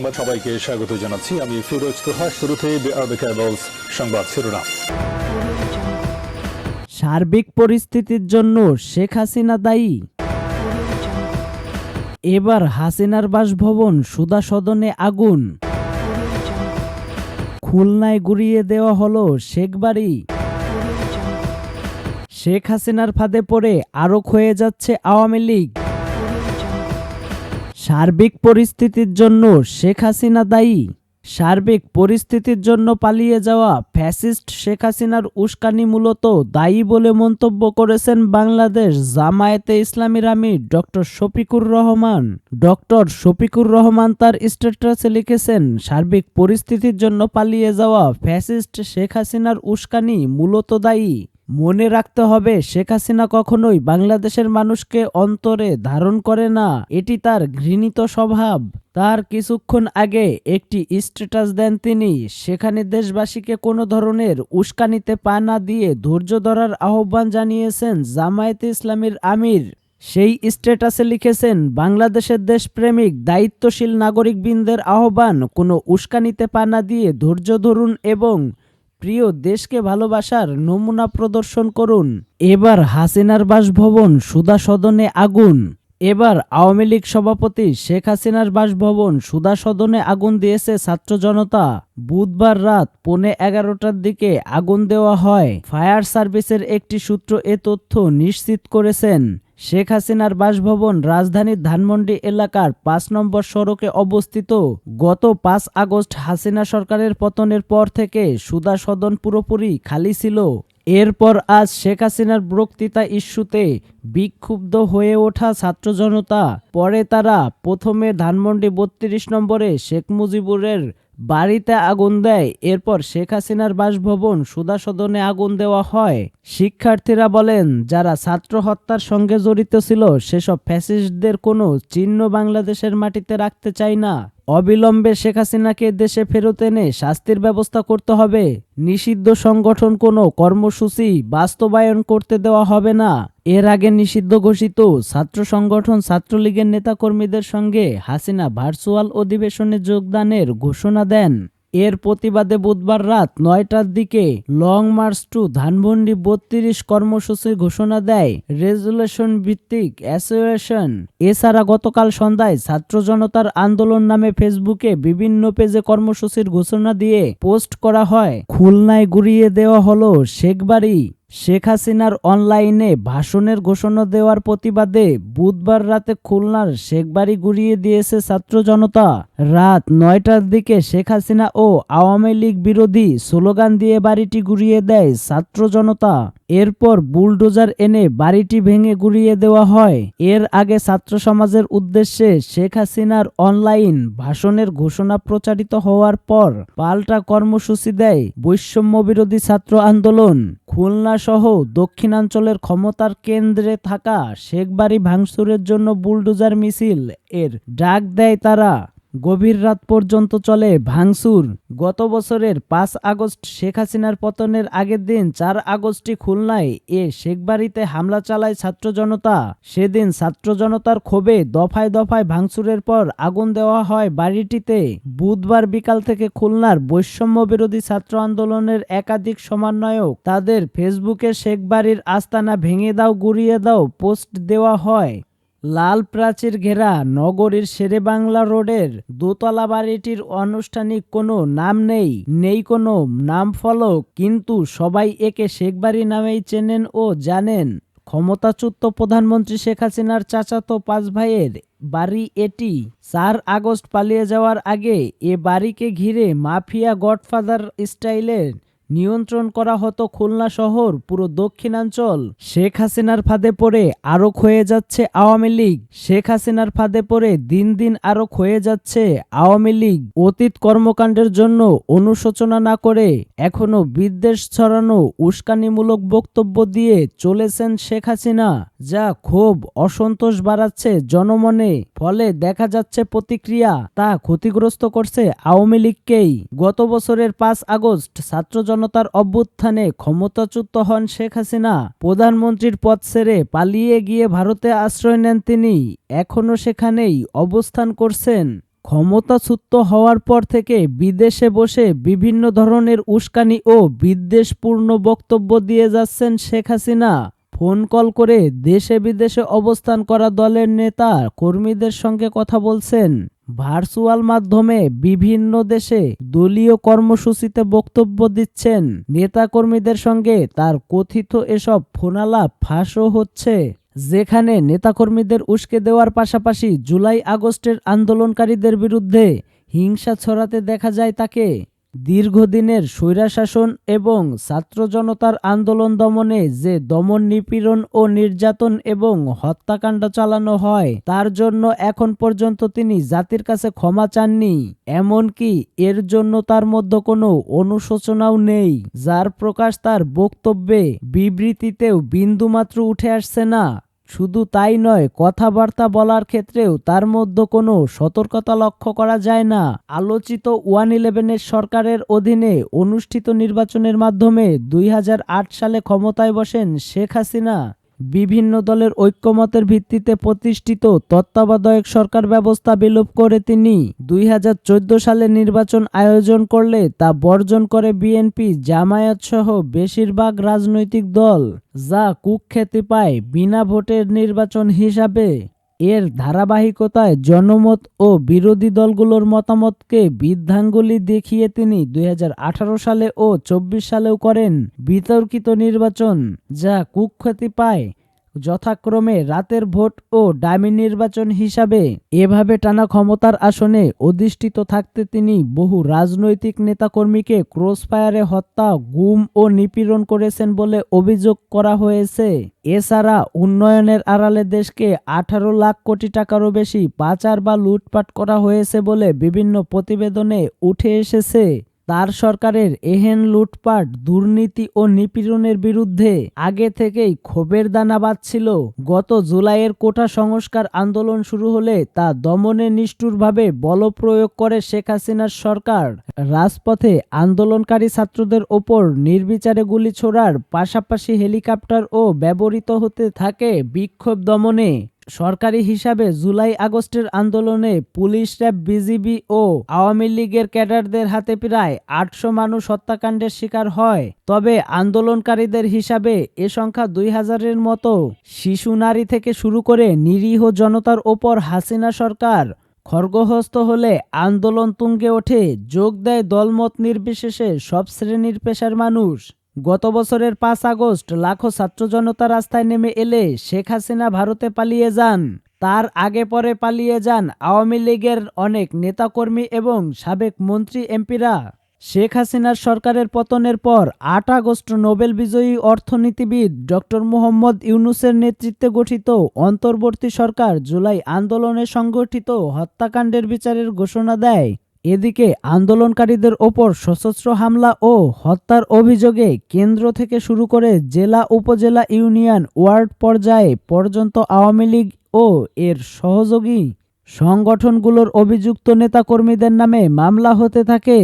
সংবাদ সবাইকে স্বাগত জানাচ্ছি। আমি ফিরোজ তোহা। শুরুতে সংবাদ শিরোনাম। সার্বিক পরিস্থিতির জন্য শেখ হাসিনা দায়ী। এবার হাসিনার বাসভবন সুদা সদনে আগুন। খুলনায় গুড়িয়ে দেওয়া হলো শেখ বাড়ি। শেখ হাসিনার ফাঁদে পড়ে আরও হয়ে যাচ্ছে আওয়ামী লীগ। সার্বিক পরিস্থিতির জন্য শেখ হাসিনা দায়ী। সার্বিক পরিস্থিতির জন্য পালিয়ে যাওয়া ফ্যাসিস্ট শেখ হাসিনার উস্কানি মূলত দায়ী বলে মন্তব্য করেছেন বাংলাদেশ জামায়াতে ইসলামীর আমির ডক্টর শফিকুর রহমান। ডক্টর শফিকুর রহমান তার স্ট্যাটাসে লিখেছেন, সার্বিক পরিস্থিতির জন্য পালিয়ে যাওয়া ফ্যাসিস্ট শেখ হাসিনার উস্কানি মূলত দায়ী। মনে রাখতে হবে, শেখ হাসিনা কখনোই বাংলাদেশের মানুষকে অন্তরে ধারণ করে না। এটি তার ঘৃণিত স্বভাব। তার কিছুক্ষণ আগে একটি স্ট্যাটাস দেন তিনি, সেখানে দেশবাসীকে কোনো ধরনের উস্কানিতে পা না দিয়ে ধৈর্য ধরার আহ্বান জানিয়েছেন জামায়াতে ইসলামীর আমির। সেই স্ট্যাটাসে লিখেছেন, বাংলাদেশের দেশপ্রেমিক, দায়িত্বশীল নাগরিকবৃন্দের আহ্বান, কোনো উস্কানিতে পা না দিয়ে ধৈর্য ধরুন এবং প্রিয় দেশকে ভালোবাসার নমুনা প্রদর্শন করুন। এবার হাসিনার বাসভবন সুদা সদনে আগুন। এবার আওয়ামী লীগ সভাপতি শেখ হাসিনার বাসভবন সুদা সদনে আগুন দিয়েছে ছাত্র জনতা। বুধবার রাত পৌনে এগারোটার দিকে আগুন দেওয়া হয়। ফায়ার সার্ভিসের একটি সূত্র এ তথ্য নিশ্চিত করেছেন। শেখ হাসিনার বাসভবন রাজধানীর ধানমন্ডি এলাকার পাঁচ নম্বর সড়কে অবস্থিত। গত পাঁচ আগস্ট হাসিনা সরকারের পতনের পর থেকে সুদা সদন পুরোপুরি খালি ছিল। এরপর আজ শেখ হাসিনার বক্তৃতা ইস্যুতে বিক্ষুব্ধ হয়ে ওঠা ছাত্র জনতা, পরে তারা প্রথমে ধানমন্ডি বত্রিশ নম্বরে শেখ মুজিবুরের বাড়িতে আগুন দেয়, এরপর শেখ হাসিনার বাসভবন সুদা সদনে আগুন দেওয়া হয়। শিক্ষার্থীরা বলেন, যারা ছাত্র হত্যার সঙ্গে জড়িত ছিল, সেসব ফ্যাসিস্টদের কোনো চিহ্ন বাংলাদেশের মাটিতে রাখতে চায় না। অবিলম্বে শেখ হাসিনাকে দেশে ফেরত এনে শাস্তির ব্যবস্থা করতে হবে। নিষিদ্ধ সংগঠন কোনো কর্মসূচি বাস্তবায়ন করতে দেওয়া হবে না। এর আগে নিষিদ্ধ ঘোষিত ছাত্র সংগঠন ছাত্রলীগের নেতাকর্মীদের সঙ্গে হাসিনা ভার্চুয়াল অধিবেশনে যোগদানের ঘোষণা দেন। এর প্রতিবাদে বুধবার রাত নয়টার দিকে লং মার্চ টু ধানমন্ডি বত্রিশ কর্মসূচি ঘোষণা দেয় রেজুলেশন ভিত্তিক অ্যাসোসিয়েশন। এছাড়া গতকাল সন্ধ্যায় ছাত্র জনতার আন্দোলন নামে ফেসবুকে বিভিন্ন পেজে কর্মসূচির ঘোষণা দিয়ে পোস্ট করা হয়। খুলনায় গুড়িয়ে দেওয়া হলো শেখবাড়ি। শেখ হাসিনার অনলাইনে ভাষণের ঘোষণা দেওয়ার প্রতিবাদে বুধবার রাতে খুলনার শেখবাড়ি গুড়িয়ে দিয়েছে ছাত্র জনতা। রাত নয়টার দিকে শেখ হাসিনা ও আওয়ামী লীগ বিরোধী স্লোগান দিয়ে বাড়িটি গুড়িয়ে দেয় ছাত্র জনতা। এরপর বুলডোজার এনে বাড়িটি ভেঙে গুড়িয়ে দেওয়া হয়। এর আগে ছাত্র সমাজের উদ্দেশ্যে শেখ হাসিনার অনলাইন ভাষণের ঘোষণা প্রচারিত হওয়ার পর পাল্টা কর্মসূচি দেয় বৈষম্য বিরোধী ছাত্র আন্দোলন। খুলনা সহ দক্ষিণাঞ্চলের ক্ষমতার কেন্দ্রে থাকা শেখবাড়ি ভাঙচুরের জন্য বুলডোজার মিছিল। এর ডাক দেয় তারা। গভীর রাত পর্যন্ত চলে ভাঙচুর। গত বছরের পাঁচ আগস্ট শেখ হাসিনার পতনের আগের দিন চার আগস্টই খুলনায় এ শেখবাড়িতে হামলা চালায় ছাত্র জনতা। সেদিন ছাত্র জনতার ক্ষোভে দফায় দফায় ভাঙচুরের পর আগুন দেওয়া হয় বাড়িটিতে। বুধবার বিকাল থেকে খুলনার বৈষম্য বিরোধী ছাত্র আন্দোলনের একাধিক সমন্বয়ক তাদের ফেসবুকে শেখবাড়ির আস্তানা ভেঙে দাও, গুড়িয়ে দাও, পোস্ট দেওয়া হয়। লাল প্রাচীর ঘেরা নগরীর শেরেবাংলা রোডের দোতলা বাড়িটির আনুষ্ঠানিক কোনো নাম নেই নেই কোনো নাম ফলক কিন্তু সবাই একে শেখবাড়ি নামেই চেনেন ও জানেন। ক্ষমতাচ্যুত প্রধানমন্ত্রী শেখ হাসিনার চাচাতো পাঁচ ভাইয়ের বাড়ি এটি। চার আগস্ট পালিয়ে যাওয়ার আগে এ বাড়িকে ঘিরে মাফিয়া গডফাদার স্টাইলের নিয়ন্ত্রণ করা হতো খুলনা শহর, পুরো দক্ষিণাঞ্চল। শেখ হাসিনার ফাঁদে পড়ে আরও ক্ষয়ে যাচ্ছে আওয়ামী লীগ। শেখ হাসিনার ফাঁদে পড়ে দিন দিন আরও ক্ষয়ে যাচ্ছে আওয়ামী লীগ। অতীত কর্মকাণ্ডের জন্য অনুশোচনা না করে এখনও বিদ্বেষ ছড়ানো উস্কানিমূলক বক্তব্য দিয়ে চলেছেন শেখ হাসিনা, যা ক্ষোভ, অসন্তোষ বাড়াচ্ছে জনমনে। ফলে দেখা যাচ্ছে প্রতিক্রিয়া, তা ক্ষতিগ্রস্ত করছে আওয়ামী লীগকেই। গত বছরের পাঁচ আগস্ট ছাত্র জনতার অভ্যুত্থানে ক্ষমতাচ্যুত হন শেখ হাসিনা। প্রধানমন্ত্রীর পদ ছেড়ে পালিয়ে গিয়ে ভারতে আশ্রয় নেন তিনি। এখনও সেখানেই অবস্থান করছেন। ক্ষমতাচ্যুত হওয়ার পর থেকে বিদেশে বসে বিভিন্ন ধরনের উস্কানি ও বিদ্বেষপূর্ণ বক্তব্য দিয়ে যাচ্ছেন শেখ হাসিনা। ফোন কল করে দেশে বিদেশে অবস্থান করা দলের নেতা কর্মীদের সঙ্গে কথা বলছেন। ভার্চুয়াল মাধ্যমে বিভিন্ন দেশে দলীয় কর্মসূচিতে বক্তব্য দিচ্ছেন। নেতাকর্মীদের সঙ্গে তার কথিত এসব ফোনালাপ ফাঁসও হচ্ছে। যেখানে নেতাকর্মীদের উস্কে দেওয়ার পাশাপাশি জুলাই আগস্টের আন্দোলনকারীদের বিরুদ্ধে হিংসা ছড়াতে দেখা যায় তাকে। দীর্ঘদিনের স্বৈরাশাসন এবং ছাত্র জনতার আন্দোলন দমনে যে দমন নিপীড়ন ও নির্যাতন এবং হত্যাকাণ্ড চালানো হয়, তার জন্য এখন পর্যন্ত তিনি জাতির কাছে ক্ষমা চাননি। এমনকি এর জন্য তার মধ্যে কোনো অনুশোচনাও নেই, যার প্রকাশ তার বক্তব্যে বিবৃতিতেও বিন্দুমাত্র উঠে আসছে না। শুধু তাই নয়, কথাবার্তা বলার ক্ষেত্রেও তার মধ্যে কোনো সতর্কতা লক্ষ্য করা যায় না। আলোচিত ওয়ান ইলেভেনের সরকারের অধীনে অনুষ্ঠিত নির্বাচনের মাধ্যমে দুই হাজার আট সালে ক্ষমতায় বসেন শেখ হাসিনা। বিভিন্ন দলের ঐক্যমতের ভিত্তিতে প্রতিষ্ঠিত তত্ত্বাবধায়ক সরকার ব্যবস্থা বিলোপ করে তিনি। দুই হাজার চোদ্দ সালে নির্বাচন আয়োজন করলে তা বর্জন করে বিএনপি জামায়াত সহ বেশিরভাগ রাজনৈতিক দল যা কুখ্যাতি পায় বিনা ভোটের নির্বাচন হিসাবে। এর ধারাবাহিকতায় জনমত ও বিরোধী দলগুলোর মতামতকে বৃদ্ধাঙ্গুলি দেখিয়ে তিনি দুই হাজার আঠারো সালে ও চব্বিশ সালেও করেন বিতর্কিত নির্বাচন, যা কুখ্যাতি পায়। যথাক্রমে রাতের ভোট ও ডামি নির্বাচন হিসাবে এভাবে টানা ক্ষমতার আসনে অধিষ্ঠিত থাকতে তিনি বহু রাজনৈতিক নেতাকর্মীকে ক্রসফায়ারে হত্যা, গুম ও নিপীড়ন করেছেন বলে অভিযোগ করা হয়েছে। এছাড়া উন্নয়নের আড়ালে দেশকে আঠারো লাখ কোটি টাকারও বেশি পাচার বা লুটপাট করা হয়েছে বলে বিভিন্ন প্রতিবেদনে উঠে এসেছে। তার সরকারের এহেন লুটপাট, দুর্নীতি ও নিপীড়নের বিরুদ্ধে আগে থেকেই ক্ষোভের দানা বাঁধছিল। গত জুলাইয়ের কোটা সংস্কার আন্দোলন শুরু হলে তা দমনে নিষ্ঠুরভাবে বলপ্রয়োগ করে শেখ হাসিনার সরকার। রাজপথে আন্দোলনকারী ছাত্রদের ওপর নির্বিচারে গুলি ছোড়ার পাশাপাশি হেলিকপ্টার ও ব্যবহৃত হতে থাকে বিক্ষোভ দমনে। সরকারি হিসাবে জুলাই আগস্টের আন্দোলনে পুলিশ, র্যাব, বিজিবি ও আওয়ামী লীগের ক্যাডারদের হাতে প্রায় আটশো মানুষ হত্যাকাণ্ডের শিকার হয়। তবে আন্দোলনকারীদের হিসাবে এ সংখ্যা দুই হাজারের মতো। শিশু, নারী থেকে শুরু করে নিরীহ জনতার ওপর হাসিনা সরকার খর্গহস্ত হলে আন্দোলন তুঙ্গে ওঠে, যোগ দেয় দলমত নির্বিশেষে সব শ্রেণির পেশার মানুষ। গত বছরের পাঁচ আগস্ট লাখো ছাত্র জনতা রাস্তায় নেমে এলে শেখ হাসিনা ভারতে পালিয়ে যান। তার আগে পরে পালিয়ে যান আওয়ামী লীগের অনেক নেতাকর্মী এবং সাবেক মন্ত্রী এমপিরা। শেখ হাসিনার সরকারের পতনের পর আট আগস্ট নোবেল বিজয়ী অর্থনীতিবিদ ডক্টর মোহাম্মদ ইউনুসের নেতৃত্বে গঠিত অন্তর্বর্তী সরকার জুলাই আন্দোলনে সংগঠিত হত্যাকাণ্ডের বিচারের ঘোষণা দেয়। এদিকে আন্দোলনকারীদের ওপর সশস্ত্র হামলা ও হত্যার অভিযোগে কেন্দ্র থেকে শুরু করে জেলা উপজেলা ইউনিয়ন ওয়ার্ড পর্যায়ে পর্যন্ত আওয়ামী লীগ ও এর সহযোগী সংগঠনগুলোর অভিযুক্ত নেতাকর্মীদের নামে মামলা হতে থাকে।